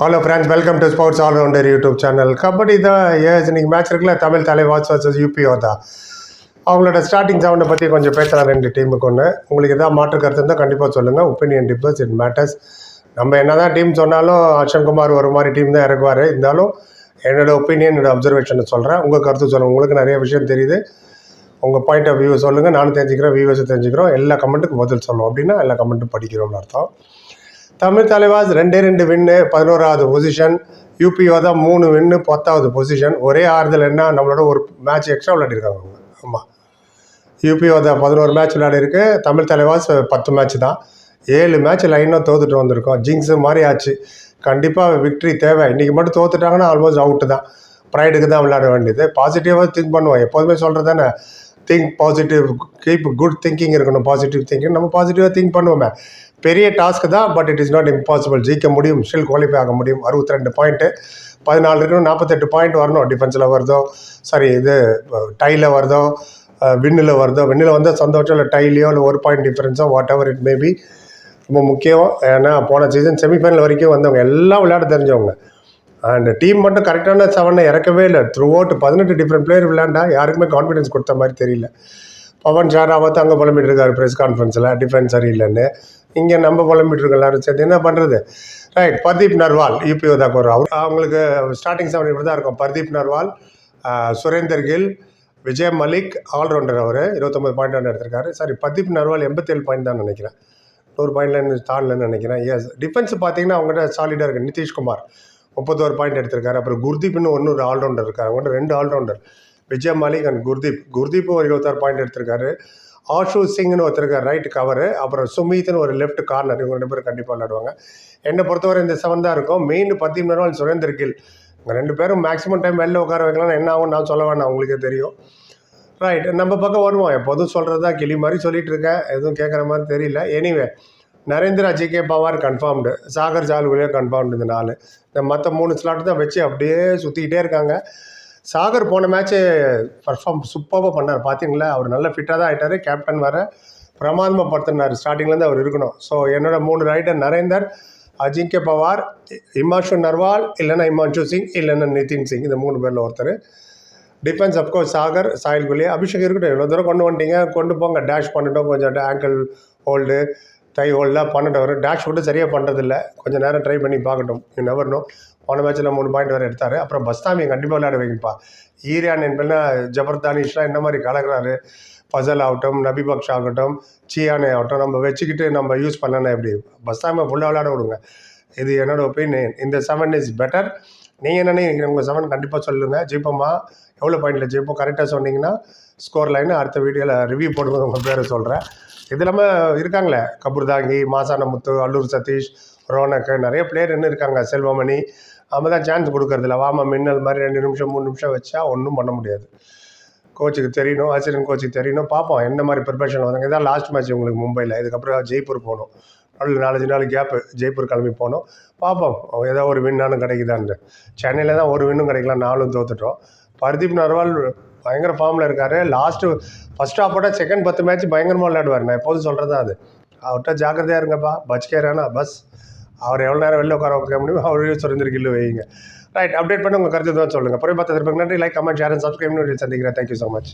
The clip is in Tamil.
Hello friends welcome to sports allrounder YouTube channel kabaddi தான் ஏஸ் இன்னைக்கு மேட்ச் இருக்குல்ல தமிழ் தலைவாஸ் வர்சஸ் யூபிஓ தான். அவங்களோட ஸ்டார்டிங் செவனை பற்றி கொஞ்சம் பேசலாம் ரெண்டு டீமுக்கு ஒன்று உங்களுக்கு எதாவது மாற்று கருத்து இருந்தால் கண்டிப்பாக சொல்லுங்கள் ஒப்பீனியன் டிஃபர்ஸ் இட் மேட்டர்ஸ் நம்ம என்ன தான் டீம் சொன்னாலும் அர்ஷன் குமார் ஒரு மாதிரி டீம் தான் இறக்குவார் இருந்தாலும் என்னோட ஒப்பீனியன் என்னோடய அப்சர்வேஷனை சொல்கிறேன் உங்கள் கருத்து சொல்லுங்கள் உங்களுக்கு நிறைய விஷயம் தெரியுது. உங்கள் பாயிண்ட் ஆஃப் வியூ சொல்லுங்கள் நானும் தெரிஞ்சுக்கிறேன் வியூவர்ஸை தெரிஞ்சுக்கிறோம். எல்லா கமெண்ட்டுக்கும் பதில் சொல்லுவோம். அப்படின்னா எல்லா கமெண்ட்டும் படிக்கிறோம்னு அர்த்தம். தமிழ் தலைவாஸ் ரெண்டே ரெண்டு வின்னு பதினோராவது பொசிஷன் யூபிஓ தான் மூணு வின்னு பத்தாவது பொசிஷன் ஒரே ஆறுதல் என்ன? நம்மளோட ஒரு மேட்ச் எக்ஸ்ட்ரா விளையாடிருக்காங்க அவங்க. ஆமாம் யூபிஓ தான் பதினோரு மேட்ச் விளையாடிருக்கு. தமிழ் தலைவாஸ் பத்து மேட்ச் தான். ஏழு மேட்ச் லைனாக தோத்துட்டு வந்திருக்கோம். ஜிங்ஸு மாதிரி ஆச்சு. கண்டிப்பாக விக்ட்ரி தேவை. இன்றைக்கி மட்டும் தோத்துட்டாங்கன்னா ஆல்மோஸ்ட் அவுட்டு தான். ப்ரைடுக்கு தான் விளையாட வேண்டியது. பாசிட்டிவாக திங்க் பண்ணுவோம். எப்போதுமே சொல்கிறது தானே think positive keep good thinking இருக்கணும் பாசிட்டிவ் திங்கிங் நம்ம பாசிட்டிவாக திங்க் பண்ணுவோமே. பெரிய டாஸ்க் தான் but it is not impossible ஜெயிக்க முடியும் ஸ்டில் குவாலிஃபை ஆக முடியும். அறுபத்தி ரெண்டு பாயிண்ட்டு பதினாலு இருக்கணும் நாற்பத்தெட்டு பாயிண்ட் வரணும். டிஃபென்ஸில் வருதோ சாரி இது டையில் வருதோ விண்ணில் வருதோ விண்ணில் வந்தால் சந்தோஷம் இல்லை டைலையோ இல்லை ஒரு பாயிண்ட் டிஃப்ரென்ஸோ வாட் எவர் இட் மேபி ரொம்ப முக்கியம். ஏன்னா போன சீசன் செமிஃபைனல் வரைக்கும் வந்தவங்க எல்லாம் விளையாட தெரிஞ்சவங்க. அண்ட் டீம் மட்டும் கரெக்டான செவனை இறக்கவே இல்லை. த்ரூ அவுட் பதினெட்டு டிஃப்ரெண்ட் பிளேயர் விளையாண்டா யாருக்குமே கான்ஃபிடன்ஸ் கொடுத்த மாதிரி தெரியல. பவன் ஷாராவத் அங்கே புலம்பிட்டு இருக்காரு ப்ரெஸ் கான்ஃபரன்ஸில் டிஃபென்ஸ் சரியில்லைன்னு. இங்கே நம்ம புலம்பிட்டு இருக்கோம் எல்லாரும். சேர்த்து என்ன பண்ணுறது ரைட் பர்தீப் நர்வால் யூபிஓ தான் ஒரு அவர் அவங்களுக்கு ஸ்டார்டிங் செவன் இப்படி தான் இருக்கும் பர்தீப் நர்வால் சுரேந்தர் கில் விஜய் மலிக் ஆல்ரவுண்டர் அவர். இருபத்தொம்பது பாயிண்ட் ஒன்று எடுத்திருக்காரு. சாரி பர்தீப் நர்வால் எண்பத்தேழு பாயிண்ட் தான் நினைக்கிறேன். நூறு பாயிண்ட்ல தாண்டலன்னு நினைக்கிறேன். எஸ் டிஃபென்ஸ் பார்த்தீங்கன்னா அவங்ககிட்ட சாலிடாக இருக்குது நிதிஷ்குமார். முப்பத்தோரு பாயிண்ட் எடுத்திருக்காரு. அப்புறம் குர்தீப்னு ஒன்று ஆல்ரவுண்டர் இருக்கார். அவங்க ரெண்டு all rounder Vijay Malik and Gurdeep. Gurdeep ஒரு இருபத்தாறு பாயிண்ட் எடுத்திருக்காரு. ஆஷு சிங்னு ஒருத்தருக்கார் ரைட் கவரு அப்புறம் சுமித்னு ஒரு லெஃப்ட் கார்னர் இவங்க ரெண்டு பேரும் கண்டிப்பாக விளையாடுவாங்க. என்னை பொறுத்தவரை இந்த செவன் தான் இருக்கும். மெயின் பத்தி நாள் சுரேந்தர் கில். இவங்க ரெண்டு பேரும் மேக்ஸிமம் டைம் வெளில உட்கார வைக்கலாம் என்ன ஆகும் நான் சொல்ல வேண்டாம் உங்களுக்கே தெரியும். ரைட் நம்ம பக்கம் வருவோம். எப்போதும் சொல்கிறது தான் கிளி மாதிரி சொல்லிகிட்ருக்கேன் இருக்கேன் எதுவும் கேட்குற மாதிரி தெரியல. எனிவே நரேந்திரா ஜிகே பவார் கன்ஃபார்ம்டு சாகர் ஜால்குலியோ கன்ஃபார்ம்டு இந்த நாலு. இந்த மற்ற மூணு ஸ்லாட் தான் வச்சு அப்படியே சுற்றிக்கிட்டே இருக்காங்க. சாகர் போன மேட்ச்சு பர்ஃபார்ம் சூப்பராக பண்ணார். பார்த்தீங்களா அவர் நல்ல ஃபிட்டாக தான் ஆகிட்டார் கேப்டன் வர பிரமாதமாக படுத்தினார் ஸ்டார்டிங்லேருந்து அவர் இருக்கணும். ஸோ என்னோட மூணு ரைடர் நரேந்தர் அஜிங்கே பவார் இமான்ஷு நர்வால் இல்லைன்னா இமான்ஷு சிங் இல்லைன்னா நிதின் சிங். இந்த மூணு பேரில் ஒருத்தர். Defence of course Sagar Sahil Gulia Abhishek இருக்கட்டும். இவ்வளோ தூரம் கொண்டு வந்துட்டீங்க? கொண்டு போங்க. டேஷ் பண்ணிட்டோம். கொஞ்சம் ஆங்கிள் ஹோல்டு தை ஹோலில் பன்னெண்டு வரும். டேஷ் மட்டும் சரியாக பண்ணுறதில்ல கொஞ்சம் நேரம் ட்ரை பண்ணி பார்க்கட்டும். யூ நெவர் நோ போன மேட்ச்சில் மூணு பாயிண்ட் வரை எடுத்தார். அப்புறம் பஸ்தாமியை கண்டிப்பாக விளையாட வைங்கப்பா. ஈரான் என்பதுனா ஜபர்தானிஷ்லாம் என்ன மாதிரி கலக்குறாரு? ஃபசல் ஆகட்டும் நபிபக்ஷ் ஆகட்டும் சியானே ஆகட்டும் நம்ம வச்சுக்கிட்டு நம்ம யூஸ் பண்ணனா எப்படி? பஸ்தாமியை ஃபுல்லாக விளையாட விடுங்க. இது என்னோட ஒப்பீனியன் இந்த செவன் இஸ் பெட்டர் நீங்கள் என்ன நினைக்கிறீங்க? உங்கள் செவன் கண்டிப்பாக சொல்லுங்கள் ஜெயிப்போமா எவ்வளோ பாயிண்டில் ஜெயிப்போம்? கரெக்டாக சொன்னீங்கன்னா ஸ்கோர் லைன் அடுத்த வீடியோவில் ரிவ்யூ போடும்போது உங்கள் பேரை சொல்கிறேன் இது இல்லாமல் இருக்காங்களே. கபூர்தாங்கி மாசான முத்து அல்லூர் சதீஷ் ரோனக்கு நிறைய பிளேயர் இன்னும் இருக்காங்க. செல்வமணி அவங்க தான் சான்ஸ் கொடுக்கறதில்ல. வாமா மின்னல் மாதிரி ரெண்டு நிமிஷம் மூணு நிமிஷம் வச்சா ஒன்றும் பண்ண முடியாது. கோச்சுக்கு தெரியணும் ஆசிரியன் கோச்சுக்கு தெரியணும். பார்ப்போம் என்ன மாதிரி ப்ரிப்பரேஷன் வந்தாங்க. இதான் லாஸ்ட் மேட்ச் உங்களுக்கு மும்பையில் இதுக்கப்புறம் ஜெய்ப்பூர் போகணும். நல்ல நாலஞ்சு நாள் கேப்பு ஜெய்ப்பூர் கிளம்பி போனோம். பார்ப்போம் ஏதோ ஒரு வின்னாலும் கிடைக்குதான்னு. சென்னையில் தான் ஒரு வின்னும் கிடைக்கலாம் நாலும் தோத்துட்டோம். பர்தீப் நர்வால் பயங்கர ஃபார்மில் இருக்கார். லாஸ்ட்டு ஃபஸ்ட் ஹாஃபோட செகண்ட் பத்து மேட்ச் பயங்கரமாக விளையாடுவார். நான் எப்போதும் சொல்கிறது தான் அது. அவர்கிட்ட ஜாக்கிரதையாக இருங்கப்பா பச்கேரானா பஸ். அவர் எவ்வளோ நேரம் வெளில உட்கார வைக்க முடியும் அவர் சுரேந்தர் கில்லு வைங்க. ரைட் அப்டேட் பண்ணி உங்கள் கருத்து தான் சொல்லுங்கள் அப்புறம் பார்த்து நன்றி. Like comment share and subscribe சந்திக்கிறேன். Thank you so much